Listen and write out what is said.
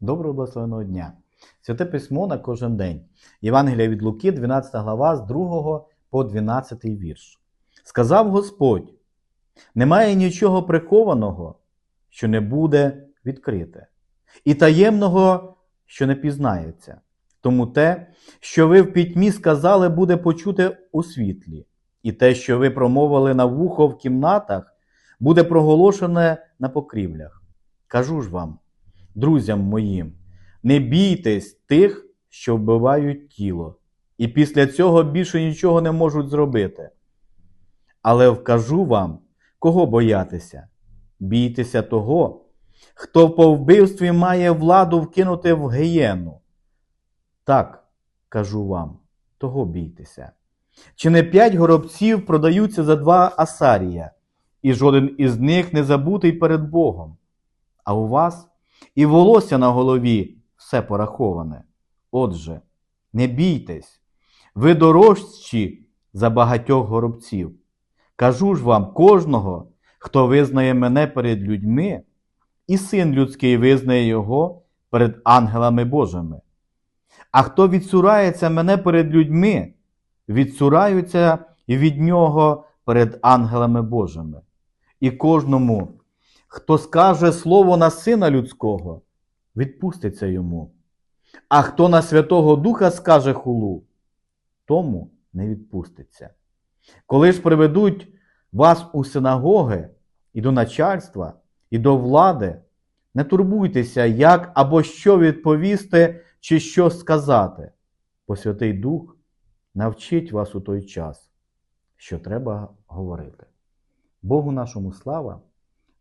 Доброго благословеного дня! Святе письмо на кожен день. Євангелія від Луки, 12 глава, з 2 по 12 вірш. Сказав Господь: немає нічого прихованого, що не буде відкрите, і таємного, що не пізнається. Тому те, що ви в пітьмі сказали, буде почуте у світлі, і те, що ви промовили на вухо в кімнатах, буде проголошене на покрівлях. Кажу ж вам, друзям моїм, не бійтесь тих, що вбивають тіло, і після цього більше нічого не можуть зробити. Але вкажу вам, кого боятися. Бійтеся того, хто по вбивстві має владу вкинути в гієну. Так, кажу вам, того бійтеся. Чи не п'ять горобців продаються за два асарія, і жоден із них не забутий перед Богом. А у вас і волосся на голові все пораховане. Отже, не бійтесь, ви дорожчі за багатьох горобців. Кажу ж вам, кожного, хто визнає мене перед людьми, і син людський визнає його перед ангелами Божими. А хто відсурається мене перед людьми, відсураються від нього перед ангелами Божими. І кожному, хто скаже слово на сина людського, відпуститься йому. А хто на Святого Духа скаже хулу, тому не відпуститься. Коли ж приведуть вас у синагоги і до начальства, і до влади, не турбуйтеся, як або що відповісти, чи що сказати, бо Святий Дух навчить вас у той час, що треба говорити. Богу нашому слава